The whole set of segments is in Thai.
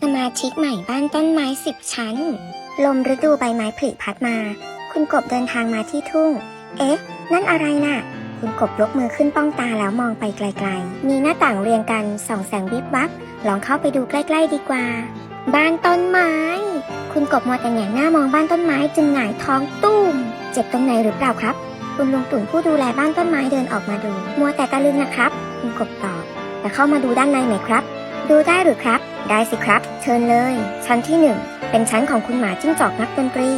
สมาชิกใหม่บ้านต้นไม้สิบชั้น ลมฤดูใบไม้ผลิพัดมา คุณกบเดินทางมาที่ทุ่ง เอ๊ะ นั่นอะไรน่ะ คุณกบยกมือขึ้นป้องตาแล้วมองไปไกลๆ มีหน้าต่างเรียงกันส่องแสงวิบวับ ลองเข้าไปดูใกล้ ๆ ดีกว่า บ้านต้นไม้ คุณกบมัวแต่แหงหน้ามองบ้านต้นไม้จึงหงายท้องตุ้ม เจ็บตรงไหนหรือเปล่าครับ คุณลุงตุ่นผู้ดูแลบ้านต้นไม้เดินออกมาดู มัวแต่ตะลึงนะครับ คุณกบตอบ แต่เข้ามาดูด้านในไหมครับ ดูได้หรือครับ ได้สิครับ เชิญเลย ชั้นที่หนึ่งเป็นชั้นของคุณหมาจิ้งจอกนักดนตรี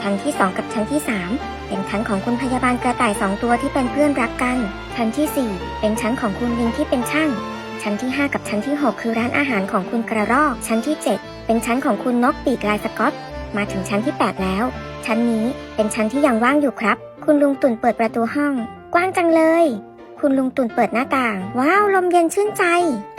ชั้นที่สองกับชั้นที่สามเป็นชั้นของคุณพยาบาลกระต่ายสองตัวที่เป็นเพื่อนรักกัน ชั้นที่สี่เป็นชั้นของคุณลิงที่เป็นช่าง ชั้นที่ห้ากับชั้นที่หกคือร้านอาหารของคุณกระรอก ชั้นที่เจ็ดเป็นชั้นของคุณนกปีกลายสกอต มาถึงชั้นที่แปดแล้ว ชั้นนี้เป็นชั้นที่ยังว่างอยู่ครับ คุณลุงตุ่นเปิดประตูห้อง กว้างจังเลยคุณลุงตุ่นเปิดหน้าต่าง ว้าว ลมเย็นชื่นใจ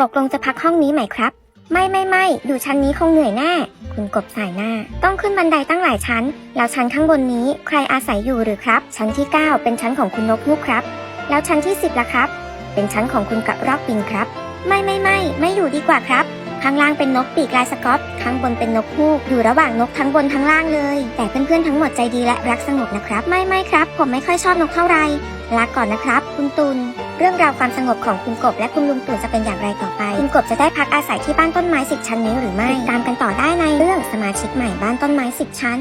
ตกลงจะพักห้องนี้ไหมครับ ไม่ไม่ไม่อยู่ชั้นนี้คงเหนื่อยแน่ คุณกบสายหน้า ต้องขึ้นบันไดตั้งหลายชั้น แล้วชั้นข้างบนนี้ใครอาศัยอยู่หรือครับ ชั้นที่ 9 เป็นชั้นของคุณนกฮูกครับ แล้วชั้นที่ 10ล่ะครับ เป็นชั้นของคุณกระรอกบินครับ ไม่ไม่ไม่ไม่อยู่ดีกว่าครับข้างล่างเป็นนกปีกลายสกอตข้างบนเป็นนกฮูก อยู่ระหว่างนกทั้งบนทั้งล่างเลย แต่เพื่อนๆทั้งหมดใจดีและรักสงบนะครับ ไม่ไม่ครับ ผมไม่ค่อยชอบนกเท่าไหร่ลาก่อนนะครับ คุณตุล เรื่องราวความสงบของคุณกบและคุณลุงตู่จะเป็นอย่างไรต่อไป คุณกบจะได้พักอาศัยที่บ้านต้นไม้สิบชั้นนี้หรือไม่ติดตามกันต่อได้ในเรื่องสมาชิกใหม่บ้านต้นไม้สิบชั้น